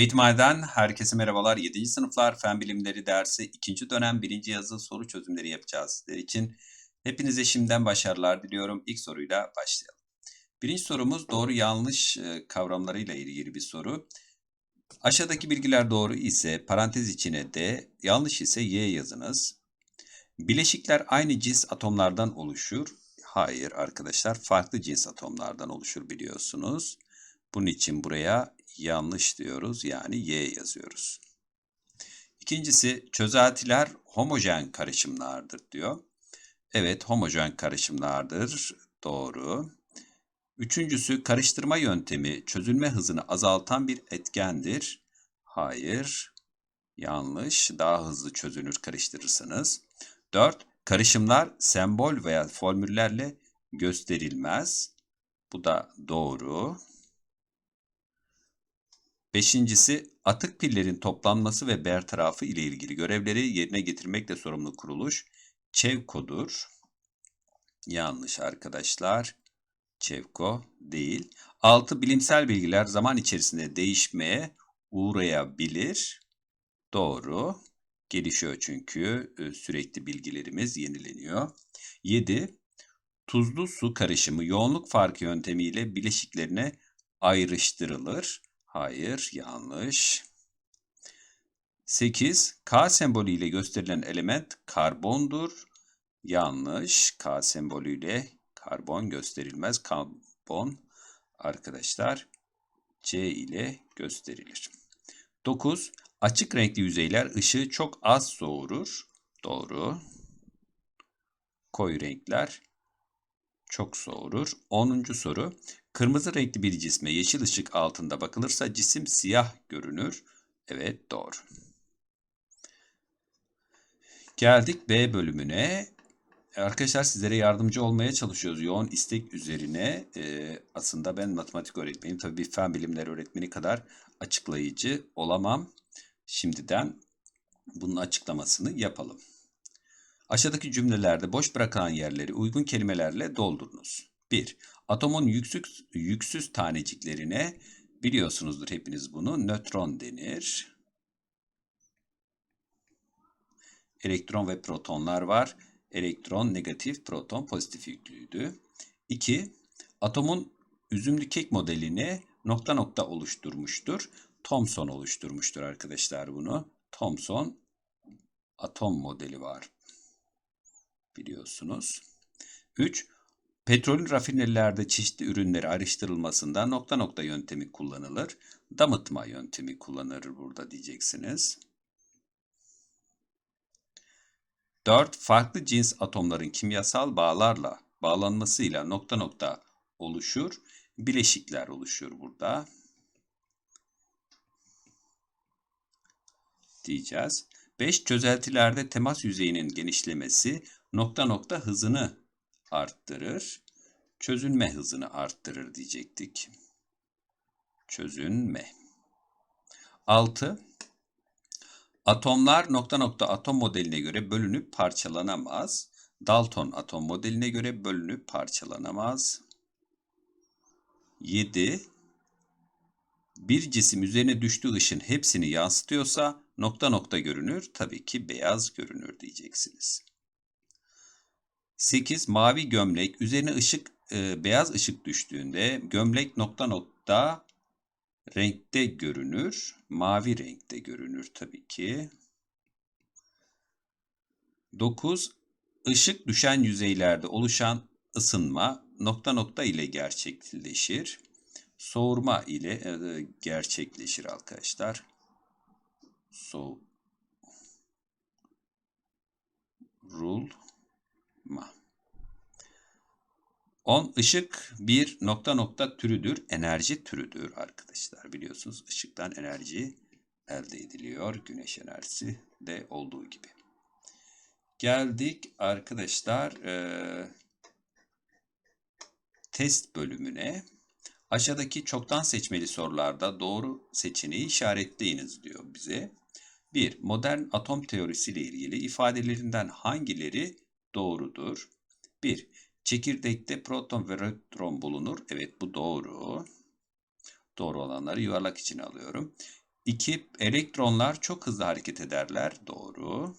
Eğitimhaneden herkese merhabalar. 7. sınıflar Fen Bilimleri dersi 2. dönem 1. yazılı soru çözümleri yapacağız sizler için. Hepinize şimdiden başarılar diliyorum. İlk soruyla başlayalım. Birinci sorumuz doğru yanlış e, kavramlarıyla ilgili bir soru. Aşağıdaki bilgiler doğru ise parantez içine D, yanlış ise Y yazınız. Bileşikler aynı cins atomlardan oluşur. Hayır arkadaşlar farklı cins atomlardan oluşur biliyorsunuz. Bunun için buraya yanlış diyoruz. Yani Y yazıyoruz. İkincisi çözeltiler homojen karışımlardır diyor. Evet homojen karışımlardır. Doğru. Üçüncüsü karıştırma yöntemi çözülme hızını azaltan bir etkendir. Hayır. Yanlış. Daha hızlı çözünür karıştırırsanız. Dört. Karışımlar sembol veya formüllerle gösterilmez. Bu da doğru. Beşincisi atık pillerin toplanması ve bertarafı ile ilgili görevleri yerine getirmekle sorumlu kuruluş ÇEVKO'dur. Yanlış arkadaşlar. ÇEVKO değil. Altı bilimsel bilgiler zaman içerisinde değişmeye uğrayabilir. Doğru. Gelişiyor çünkü e, sürekli bilgilerimiz yenileniyor. 7. Tuzlu su karışımı yoğunluk farkı yöntemiyle bileşiklerine ayrıştırılır. Hayır, yanlış. 8. K sembolü ile gösterilen element karbondur. Yanlış. K sembolü ile karbon gösterilmez. Karbon arkadaşlar C ile gösterilir. 9. Açık renkli yüzeyler ışığı çok az soğurur. Doğru. Koyu renkler çok soğurur. 10. soru. Kırmızı renkli bir cisme yeşil ışık altında bakılırsa cisim siyah görünür. Evet doğru. Geldik B bölümüne. Arkadaşlar sizlere yardımcı olmaya çalışıyoruz. Yoğun istek üzerine e, aslında ben matematik öğretmeniyim. Tabii bir fen bilimleri öğretmeni kadar açıklayıcı olamam. Şimdiden bunun açıklamasını yapalım. Aşağıdaki cümlelerde boş bırakılan yerleri uygun kelimelerle doldurunuz. 1. Atomun yüksüz, yüksüz taneciklerine biliyorsunuzdur hepiniz bunu nötron denir. Elektron ve protonlar var. Elektron negatif, proton pozitif yüklüydü. 2. Atomun üzümlü kek modelini nokta nokta oluşturmuştur. Thomson oluşturmuştur arkadaşlar bunu. Thomson atom modeli var biliyorsunuz. 3. Petrolün rafinerilerde çeşitli ürünleri ayrıştırılmasında nokta nokta yöntemi kullanılır. Damıtma yöntemi kullanılır burada diyeceksiniz. 4. Farklı cins atomların kimyasal bağlarla bağlanmasıyla nokta nokta oluşur. Bileşikler oluşur burada. Diyeceğiz. 5. Çözeltilerde temas yüzeyinin genişlemesi nokta nokta hızını arttırır. Çözünme hızını arttırır diyecektik. Çözünme. 6. Atomlar nokta nokta atom modeline göre bölünüp parçalanamaz. Dalton atom modeline göre bölünüp parçalanamaz. 7. Bir cisim üzerine düştüğü ışın hepsini yansıtıyorsa nokta nokta görünür. Tabii ki beyaz görünür diyeceksiniz. 8. Mavi gömlek. Üzerine ışık, e, beyaz ışık düştüğünde gömlek nokta nokta renkte görünür. Mavi renkte görünür tabii ki. 9. Işık düşen yüzeylerde oluşan ısınma nokta nokta ile gerçekleşir. Soğurma ile e, gerçekleşir arkadaşlar. Soğurma. 10 ışık bir nokta nokta türüdür, enerji türüdür arkadaşlar. Biliyorsunuz ışıktan enerji elde ediliyor. Güneş enerjisi de olduğu gibi. Geldik arkadaşlar e, test bölümüne. Aşağıdaki çoktan seçmeli sorularda doğru seçeneği işaretleyiniz diyor bize. 1. Modern atom teorisiyle ilgili ifadelerinden hangileri doğrudur? 1. Çekirdekte proton ve nötron bulunur. Evet bu doğru. Doğru olanları yuvarlak içine alıyorum. 2. Elektronlar çok hızlı hareket ederler. Doğru.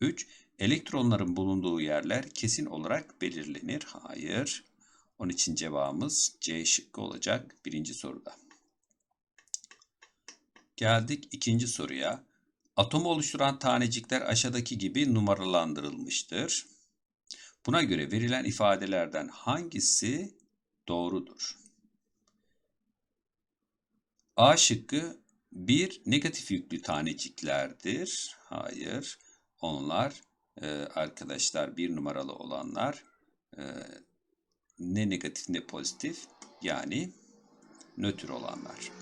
3. Elektronların bulunduğu yerler kesin olarak belirlenir. Hayır. Onun için cevabımız C şıkkı olacak birinci soruda. Geldik ikinci soruya. Atomu oluşturan tanecikler aşağıdaki gibi numaralandırılmıştır. Buna göre verilen ifadelerden hangisi doğrudur? A şıkkı bir negatif yüklü taneciklerdir. Hayır. Onlar e, arkadaşlar bir numaralı olanlar e, ne negatif ne pozitif yani nötr olanlar.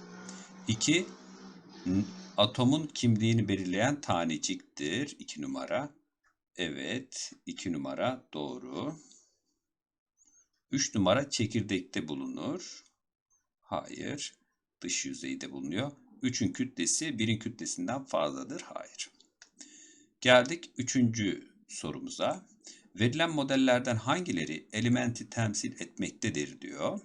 2. Atomun kimliğini belirleyen taneciktir. 2 numara. Evet. 2 numara doğru. 3 numara çekirdekte bulunur. Hayır. Dış yüzeyde bulunuyor. 3'ün kütlesi 1'in kütlesinden fazladır. Hayır. Geldik 3. sorumuza. Verilen modellerden hangileri elementi temsil etmektedir diyor.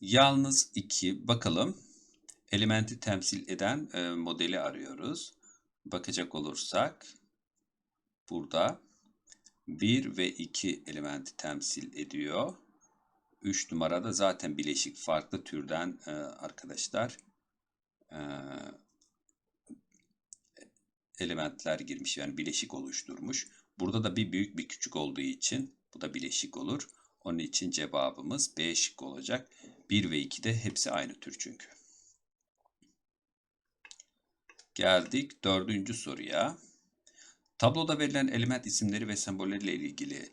Yalnız 2 bakalım. Elementi temsil eden e, modeli arıyoruz. Bakacak olursak burada 1 ve 2 elementi temsil ediyor. 3 numarada zaten bileşik farklı türden e, arkadaşlar e, elementler girmiş yani bileşik oluşturmuş. Burada da bir büyük bir küçük olduğu için bu da bileşik olur. Onun için cevabımız B şık olacak. 1 ve 2 de hepsi aynı tür çünkü. Geldik dördüncü soruya. Tabloda verilen element isimleri ve sembolleriyle ilgili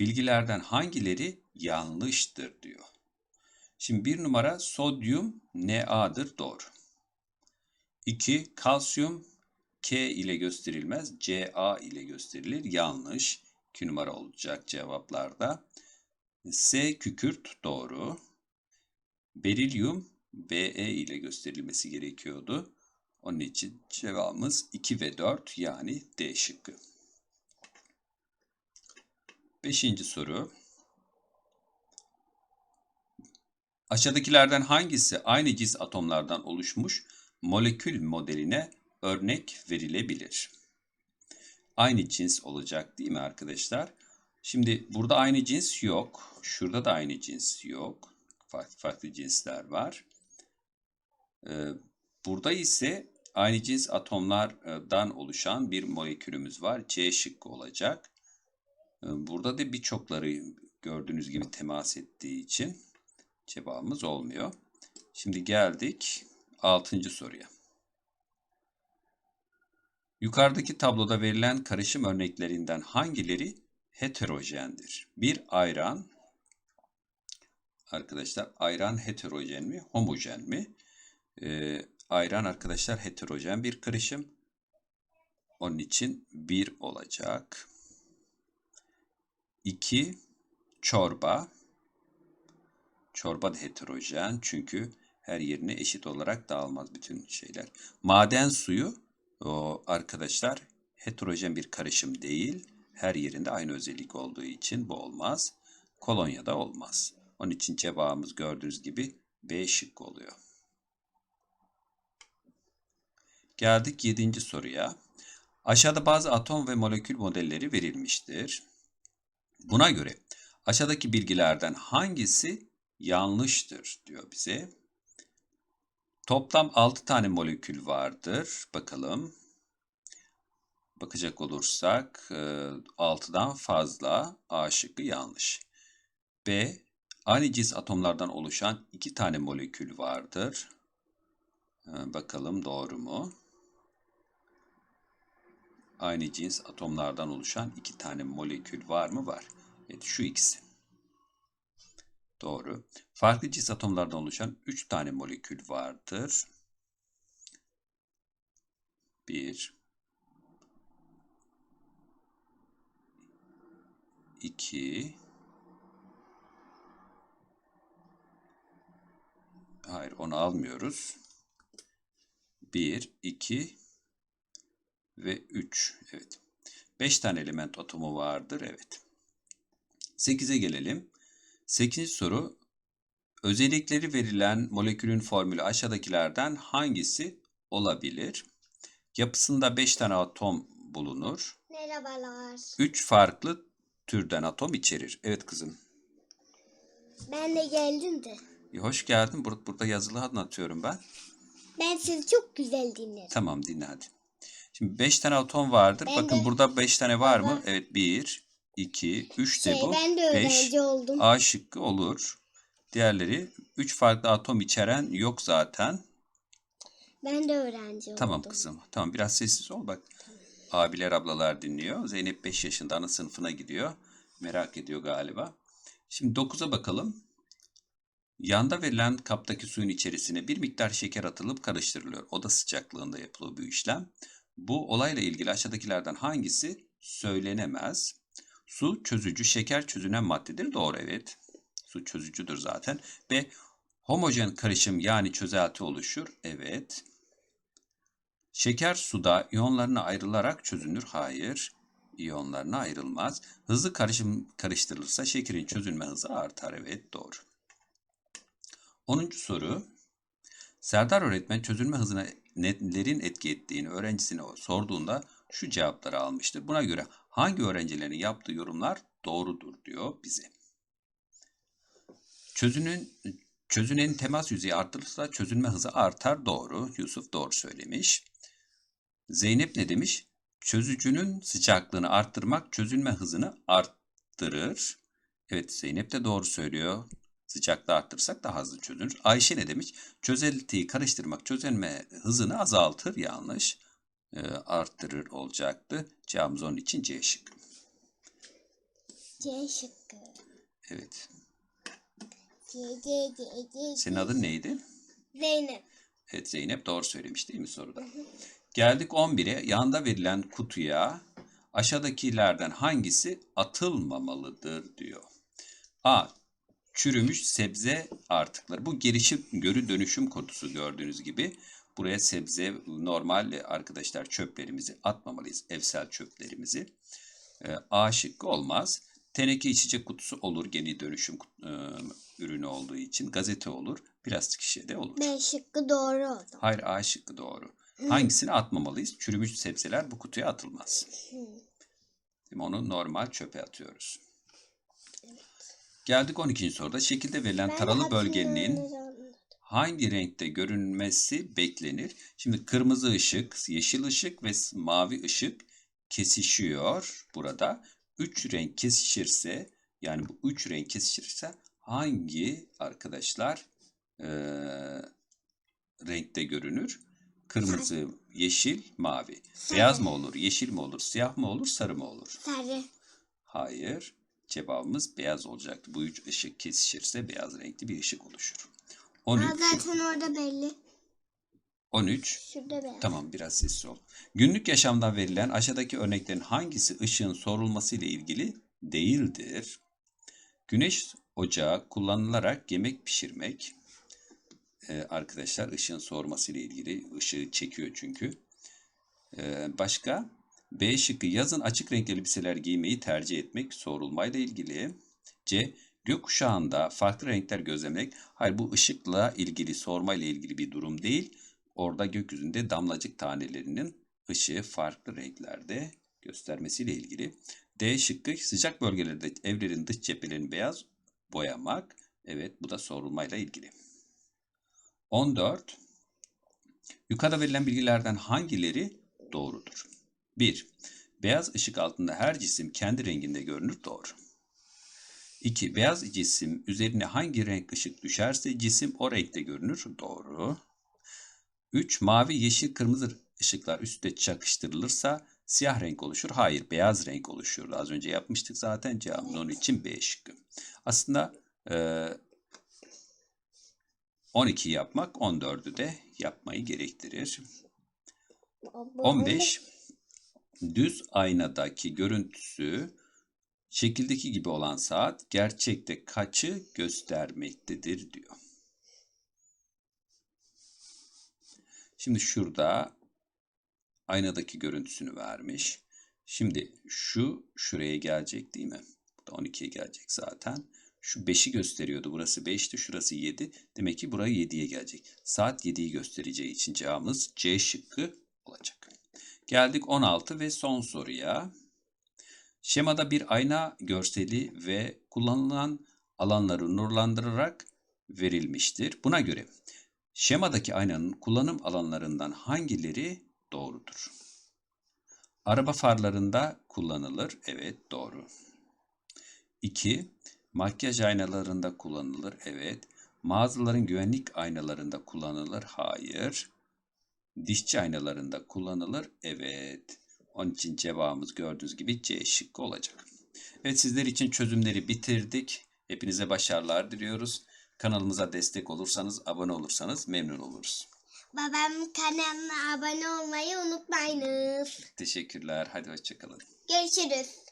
bilgilerden hangileri yanlıştır diyor. Şimdi bir numara sodyum Na'dır doğru. 2. Kalsiyum K ile gösterilmez Ca ile gösterilir yanlış. 2 numara olacak cevaplarda. S kükürt doğru. Berilyum Be ile gösterilmesi gerekiyordu. Onun için cevabımız 2 ve 4 yani D şıkkı. Beşinci soru. Aşağıdakilerden hangisi aynı cins atomlardan oluşmuş molekül modeline örnek verilebilir? Aynı cins olacak değil mi arkadaşlar? Şimdi burada aynı cins yok. Şurada da aynı cins yok. Farklı farklı cinsler var. Ee, burada ise aynı cins atomlardan oluşan bir molekülümüz var. C şıkkı olacak. Ee, burada da birçokları gördüğünüz gibi temas ettiği için cevabımız olmuyor. Şimdi geldik 6. soruya. Yukarıdaki tabloda verilen karışım örneklerinden hangileri heterojendir? Bir ayran. Arkadaşlar ayran heterojen mi, homojen mi? Ee, ayran arkadaşlar heterojen bir karışım. Onun için 1 olacak. 2 çorba. Çorba da heterojen çünkü her yerine eşit olarak dağılmaz bütün şeyler. Maden suyu o arkadaşlar heterojen bir karışım değil. Her yerinde aynı özellik olduğu için bu olmaz. Kolonya da olmaz. Onun için cevabımız gördüğünüz gibi B şık oluyor. Geldik 7. soruya. Aşağıda bazı atom ve molekül modelleri verilmiştir. Buna göre aşağıdaki bilgilerden hangisi yanlıştır diyor bize. Toplam 6 tane molekül vardır. Bakalım. Bakacak olursak 6'dan fazla A şıkkı yanlış. B. Aynı cins atomlardan oluşan 2 tane molekül vardır. Bakalım doğru mu? Aynı cins atomlardan oluşan 2 tane molekül var mı? Var. Evet şu ikisi. Doğru. Farklı cins atomlardan oluşan 3 tane molekül vardır. 1 2 Hayır onu almıyoruz. 1 2 ve 3. Evet. 5 tane element atomu vardır. Evet. 8'e gelelim. 8. soru özellikleri verilen molekülün formülü aşağıdakilerden hangisi olabilir? Yapısında 5 tane atom bulunur. Merhabalar. 3 farklı türden atom içerir. Evet kızım. Ben de geldim de. E, hoş geldin. Bur- Burada yazılı anlatıyorum ben. Ben sizi çok güzel dinlerim. Tamam dinle hadi. Şimdi 5 tane atom vardır. Ben Bakın de- burada 5 tane var mı? Baba. Evet 1, 2, 3 de Şey, bu. ben de 5 öğrenci oldum. A şıkkı olur. Diğerleri 3 farklı atom içeren yok zaten. Ben de öğrenci oldum. Tamam kızım. Tamam biraz sessiz ol bak. Abiler ablalar dinliyor. Zeynep 5 yaşında ana sınıfına gidiyor. Merak ediyor galiba. Şimdi 9'a bakalım. Yanda verilen kaptaki suyun içerisine bir miktar şeker atılıp karıştırılıyor. Oda sıcaklığında yapılıyor bu işlem. Bu olayla ilgili aşağıdakilerden hangisi söylenemez? Su çözücü, şeker çözünen maddedir. Doğru evet. Su çözücüdür zaten. B. Homojen karışım yani çözelti oluşur. Evet. Şeker suda iyonlarına ayrılarak çözünür. Hayır. İyonlarına ayrılmaz. Hızlı karışım karıştırılırsa şekerin çözünme hızı artar. Evet doğru. 10. soru. Serdar öğretmen çözünme hızına nelerin etki ettiğini öğrencisine sorduğunda şu cevapları almıştır. Buna göre hangi öğrencilerin yaptığı yorumlar doğrudur diyor bize. Çözünün çözünenin temas yüzeyi arttırılırsa çözünme hızı artar. Doğru. Yusuf doğru söylemiş. Zeynep ne demiş? Çözücünün sıcaklığını arttırmak çözünme hızını arttırır. Evet Zeynep de doğru söylüyor. Sıcaklığı arttırırsak daha hızlı çözünür. Ayşe ne demiş? Çözeltiyi karıştırmak çözünme hızını azaltır. Yanlış. Ee, arttırır olacaktı. Cevabımız onun için C şıkkı. C şıkkı. Evet. C, C, C, C. Senin adın neydi? Zeynep. Evet Zeynep doğru söylemiş değil mi soruda? Geldik 11'e. Yanda verilen kutuya aşağıdakilerden hangisi atılmamalıdır diyor. A. Çürümüş sebze artıkları. Bu gelişim görü dönüşüm kutusu gördüğünüz gibi. Buraya sebze normal arkadaşlar çöplerimizi atmamalıyız. Evsel çöplerimizi. Ee, A şıkkı olmaz. Teneke içecek kutusu olur. Geri dönüşüm e, ürünü olduğu için. Gazete olur. Plastik şişe de olur. B şıkkı doğru. Hayır A şıkkı doğru. Hangisini atmamalıyız? Çürümüş sebzeler bu kutuya atılmaz. Değil mi? Onu normal çöpe atıyoruz. Geldik 12. soruda. Şekilde verilen Ben taralı bölgenin hangi renkte görünmesi beklenir? Şimdi kırmızı ışık, yeşil ışık ve mavi ışık kesişiyor burada. Üç renk kesişirse yani bu üç renk kesişirse hangi arkadaşlar eee, renkte görünür? Kırmızı, yeşil, mavi. Beyaz mı olur, yeşil mi olur, siyah mı olur, sarı mı olur? Sarı. Hayır. Cevabımız beyaz olacaktı. Bu üç ışık kesişirse beyaz renkli bir ışık oluşur. 13. Aa, zaten orada belli. 13. Şurada beyaz. Tamam biraz sessiz ol. Günlük yaşamdan verilen aşağıdaki örneklerin hangisi ışığın sorulması ile ilgili değildir? Güneş ocağı kullanılarak yemek pişirmek. Ee, arkadaşlar ışığın sorması ile ilgili ışığı çekiyor çünkü. Ee, başka? B şıkkı yazın açık renkli elbiseler giymeyi tercih etmek sorulmayla ilgili. C. Gökkuşağında farklı renkler gözlemek. Hayır bu ışıkla ilgili sormayla ilgili bir durum değil. Orada gökyüzünde damlacık tanelerinin ışığı farklı renklerde göstermesiyle ilgili. D şıkkı sıcak bölgelerde evlerin dış cephelerini beyaz boyamak. Evet bu da sorulmayla ilgili. 14. Yukarıda verilen bilgilerden hangileri doğrudur? 1. Beyaz ışık altında her cisim kendi renginde görünür. Doğru. 2. Beyaz cisim üzerine hangi renk ışık düşerse cisim o renkte görünür. Doğru. 3. Mavi, yeşil, kırmızı ışıklar üstte çakıştırılırsa siyah renk oluşur. Hayır, beyaz renk oluşur. Az önce yapmıştık zaten. Cevabımız onun için B şıkkı. Aslında eee 12 yapmak 14'ü de yapmayı gerektirir. Bu- 15. Düz aynadaki görüntüsü şekildeki gibi olan saat gerçekte kaçı göstermektedir diyor. Şimdi şurada aynadaki görüntüsünü vermiş. Şimdi şu şuraya gelecek değil mi? Bu da 12'ye gelecek zaten. Şu 5'i gösteriyordu. Burası 5'ti. Şurası 7. Demek ki buraya 7'ye gelecek. Saat 7'yi göstereceği için cevabımız C şıkkı olacak. Geldik 16 ve son soruya. Şemada bir ayna görseli ve kullanılan alanları nurlandırarak verilmiştir. Buna göre şemadaki aynanın kullanım alanlarından hangileri doğrudur? Araba farlarında kullanılır. Evet doğru. 2. Makyaj aynalarında kullanılır. Evet. Mağazaların güvenlik aynalarında kullanılır. Hayır. Dişçi aynalarında kullanılır. Evet. Onun için cevabımız gördüğünüz gibi C şıkkı olacak. Evet sizler için çözümleri bitirdik. Hepinize başarılar diliyoruz. Kanalımıza destek olursanız, abone olursanız memnun oluruz. Babam kanalına abone olmayı unutmayınız. Teşekkürler. Hadi hoşçakalın. Görüşürüz.